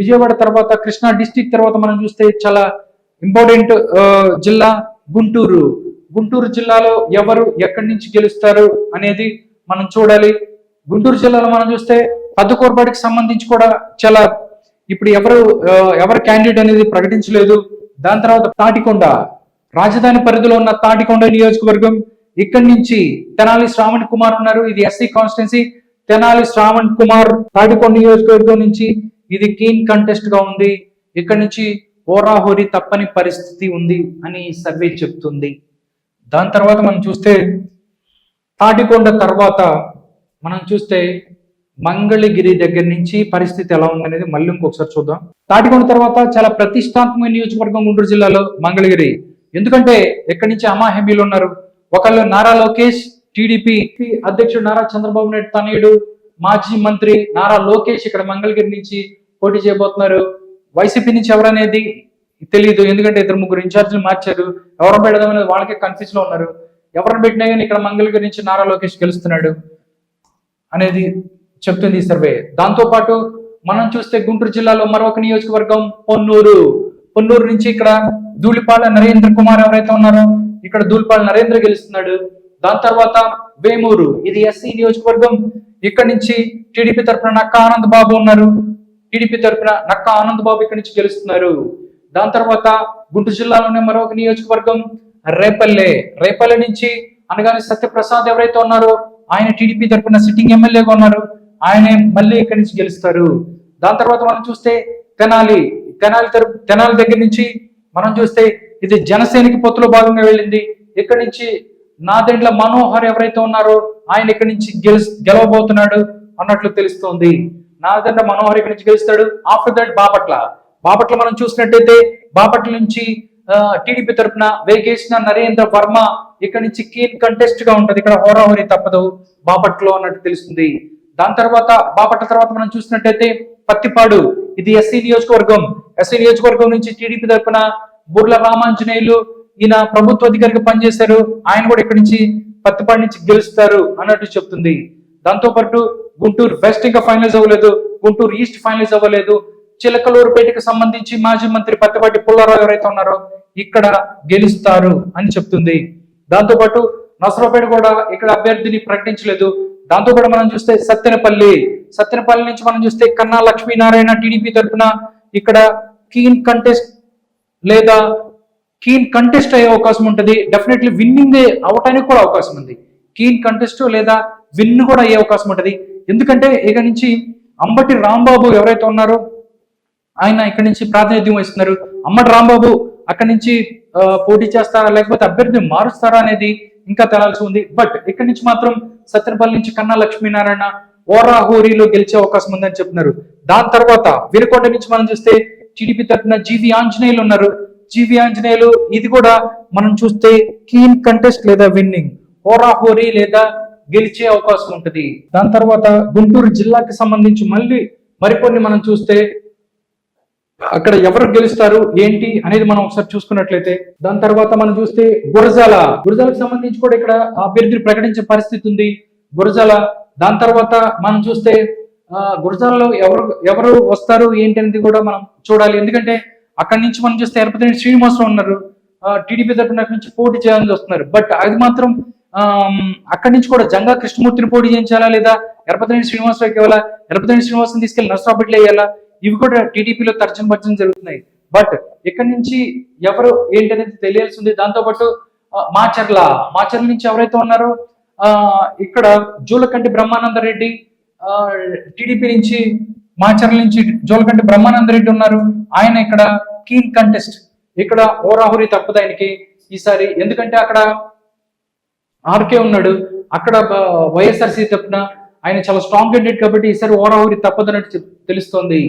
విజయవాడ తర్వాత కృష్ణా డిస్టిక్ తర్వాత మనం చూస్తే చాలా ఇంపార్టెంట్ జిల్లా గుంటూరు. గుంటూరు జిల్లాలో ఎవరు ఎక్కడి నుంచి గెలుస్తారు అనేది మనం చూడాలి. గుంటూరు జిల్లాలో మనం చూస్తే పద్దుకోరపాటికి సంబంధించి కూడా చాలా ఇప్పుడు ఎవరు ఎవరు క్యాండిడేట్ అనేది ప్రకటించలేదు. దాని తర్వాత తాటికొండ. రాజధాని పరిధిలో ఉన్న తాటికొండ నియోజకవర్గం ఇక్కడి నుంచి తెనాలి శ్రావణ్ కుమార్ ఉన్నారు. ఇది ఎస్సీ కాన్స్టిట్యున్సీ. తెనాలి శ్రావణ్ కుమార్ తాటికొండ నియోజకవర్గం నుంచి ఇది కీన్ కంటెస్ట్గా ఉంది. ఇక్కడి నుంచి హోరాహోరీ తప్పని పరిస్థితి ఉంది అని సర్వే చెప్తుంది. దాని తర్వాత మనం చూస్తే తాటికొండ తర్వాత మనం చూస్తే మంగళగిరి దగ్గర నుంచి పరిస్థితి ఎలా ఉందనేది మళ్ళీ ఇంకొకసారి చూద్దాం. తాటికొండ తర్వాత చాలా ప్రతిష్టాత్మక నియోజకవర్గం గుంటూరు జిల్లాలో మంగళగిరి. ఎందుకంటే ఎక్కడి నుంచి అమాహబీలు ఉన్నారు? ఒకళ్ళు నారా లోకేష్ టీడీపీ అధ్యక్షుడు నారా చంద్రబాబు నాయుడు తనయుడు మాజీ మంత్రి నారా లోకేష్ ఇక్కడ మంగళగిరి నుంచి పోటీ చేయబోతున్నారు. వైసీపీ నుంచి ఎవరనేది తెలియదు ఎందుకంటే ఇద్దరు ముగ్గురు ఇన్ఛార్జీలు మార్చారు. ఎవరు పెడదాం అనేది వాళ్ళకే కన్ఫ్యూజ్లో ఉన్నారు. ఎవరిని పెట్టినా కానీ ఇక్కడ మంగళగిరి నుంచి నారా లోకేష్ గెలుస్తున్నాడు అనేది చెప్తుంది ఈ సర్వే. దాంతో పాటు మనం చూస్తే గుంటూరు జిల్లాలో మరొక నియోజకవర్గం పొన్నూరు. పొన్నూరు నుంచి ఇక్కడ ధూళిపాల నరేంద్ర కుమార్ ఎవరైతే ఉన్నారో ఇక్కడ ధూళిపాల నరేంద్ర గెలుస్తున్నాడు. దాని తర్వాత వేమూరు. ఇది ఎస్సీ నియోజకవర్గం. ఇక్కడ నుంచి టీడీపీ తరఫున నక్క ఆనంద్ బాబు ఉన్నారు. టీడీపీ తరఫున నక్క ఆనంద్ బాబు ఇక్కడ నుంచి గెలుస్తున్నారు. దాని తర్వాత గుంటూరు జిల్లాలోనే మరొక నియోజకవర్గం రేపల్లె. రేపల్లె నుంచి అనగానే సత్యప్రసాద్ ఎవరైతే ఉన్నారో ఆయన టీడీపీ తరఫున సిట్టింగ్ ఎమ్మెల్యేగా ఉన్నారు. ఆయన మళ్ళీ ఇక్కడి నుంచి గెలుస్తారు. దాని తర్వాత మనం చూస్తే తెనాలి. తెనాలి తరపు తెనాలి దగ్గర నుంచి మనం చూస్తే ఇది జనసేనకి పొత్తులో భాగంగా వెళ్ళింది. ఇక్కడి నుంచి నా దీంట్లో మనోహర్ ఎవరైతే ఉన్నారో ఆయన ఇక్కడి నుంచి గెలు గెలవబోతున్నాడు అన్నట్లు తెలుస్తోంది. నా దగ్గర మనోహర్ ఇక్కడి నుంచి గెలుస్తాడు? After that Bapatla. బాపట్ల మనం చూసినట్టయితే బాపట్ల నుంచి టీడీపీ తరఫున వేగేసిన నరేంద్ర వర్మ ఇక్కడ నుంచి కీన్ కంటెస్ట్గా ఉంటది. ఇక్కడ హోరాహోరీ తప్పదు. బాపట్లో అన్నట్టు తెలుస్తుంది. దాని తర్వాత బాపట్ల తర్వాత మనం చూసినట్టయితే పత్తిపాడు. ఇది ఎస్సీ నియోజకవర్గం. ఎస్సీ నియోజకవర్గం నుంచి టీడీపీ తరఫున బుర్ల రామాంజనేయులు ఈయన ప్రభుత్వ అధికారిగా పనిచేశారు. ఆయన కూడా ఇక్కడి నుంచి పత్తిపాడి నుంచి గెలుస్తారు అన్నట్టు చెప్తుంది. దాంతోపాటు గుంటూరు వెస్ట్ ఇంకా ఫైనలైజ్ అవ్వలేదు. గుంటూరు ఈస్ట్ ఫైనలైజ్ అవ్వలేదు. చిలకలూరుపేటకు సంబంధించి మాజీ మంత్రి పత్తిపాటి పుల్లారావు ఎవరైతే ఉన్నారో ఇక్కడ గెలుస్తారు అని చెప్తుంది. దాంతోపాటు నసరాపేట కూడా ఇక్కడ అభ్యర్థిని ప్రకటించలేదు. దాంతో కూడా మనం చూస్తే సత్తెనపల్లి. సత్తెనపల్లి నుంచి మనం చూస్తే కన్నా లక్ష్మీనారాయణ టీడీపీ తరఫున ఇక్కడ కీన్ కంటెస్ట్ లేదా కీన్ కంటెస్ట్ అయ్యే అవకాశం ఉంటుంది. డెఫినెట్లీ విన్నింగ్ అవటానికి కూడా అవకాశం ఉంది. కీన్ కంటెస్ట్ లేదా విన్ కూడా అయ్యే అవకాశం ఉంటుంది. ఎందుకంటే ఇక నుంచి అంబటి రాంబాబు ఎవరైతే ఉన్నారో ఆయన ఇక్కడి నుంచి ప్రాతినిధ్యం వహిస్తున్నారు. అమ్మటి రాంబాబు అక్కడి నుంచి పోటీ చేస్తారా లేకపోతే అభ్యర్థిని మారుస్తారా అనేది ఇంకా తెలాల్సి ఉంది. బట్ ఇక్కడి నుంచి మాత్రం సత్యనపల్లి నుంచి కన్నా లక్ష్మీనారాయణ ఓరాహోరీలో గెలిచే అవకాశం ఉందని చెప్తున్నారు. దాని తర్వాత వీరకోట నుంచి మనం చూస్తే టీడీపీ తరఫున జీవి ఆంజనేయులు ఉన్నారు. జీవి ఆంజనేయులు ఇది కూడా మనం చూస్తే కీన్ కంటెస్ట్ లేదా విన్నింగ్ హోరాహోరీ లేదా గెలిచే అవకాశం ఉంటుంది. దాని తర్వాత గుంటూరు జిల్లాకి సంబంధించి మళ్ళీ మరికొన్ని మనం చూస్తే అక్కడ ఎవరు గెలుస్తారు ఏంటి అనేది మనం ఒకసారి చూసుకున్నట్లయితే దాని తర్వాత మనం చూస్తే గురజాల. గురజాలకు సంబంధించి కూడా ఇక్కడ అభ్యర్థిని ప్రకటించే పరిస్థితి ఉంది. గురజాల దాని తర్వాత మనం చూస్తే ఆ, గురజాలలో ఎవరు ఎవరు వస్తారు ఏంటి అనేది కూడా మనం చూడాలి. ఎందుకంటే అక్కడి నుంచి మనం చూస్తే ఎరపతి శ్రీనివాసరావు ఉన్నారు. టీడీపీ తరఫున నుంచి పోటీ చేయాలని వస్తున్నారు బట్ అది మాత్రం అక్కడి నుంచి కూడా జంగా కృష్ణమూర్తిని పోటీ చేయించాలా లేదా ఎరపతినేని శ్రీనివాసరావుకి ఇవ్వాలా? ఎరపతినేని శ్రీనివాసం తీసుకెళ్ళి నర్సరాపేటలో వేయాలా? ఇవి కూడా టీడీపీలో తర్జన భర్జన జరుగుతున్నాయి. బట్ ఇక్కడి నుంచి ఎవరు ఏంటనేది తెలియాల్సి ఉంది దాంతో పాటు మాచర్ల మాచర్ల నుంచి ఎవరైతే ఉన్నారో ఆ ఇక్కడ జూలకంటి బ్రహ్మానంద రెడ్డి టీడీపీ నుంచి మాచర్ల నుంచి జోలకంటి బ్రహ్మానంద రెడ్డి ఉన్నారు. ఆయన ఇక్కడ కీన్ కంటెస్ట్ ఇక్కడ ఓరాహురి తప్పదు ఈసారి ఎందుకంటే అక్కడ ఆర్కే ఉన్నాడు. అక్కడ వైఎస్ఆర్సీ తప్పున ఆయన చాలా స్ట్రాంగ్ క్యాండిడేట్ కాబట్టి ఈసారి ఓరాహురి తప్పదన్నట్టు తెలుస్తోంది.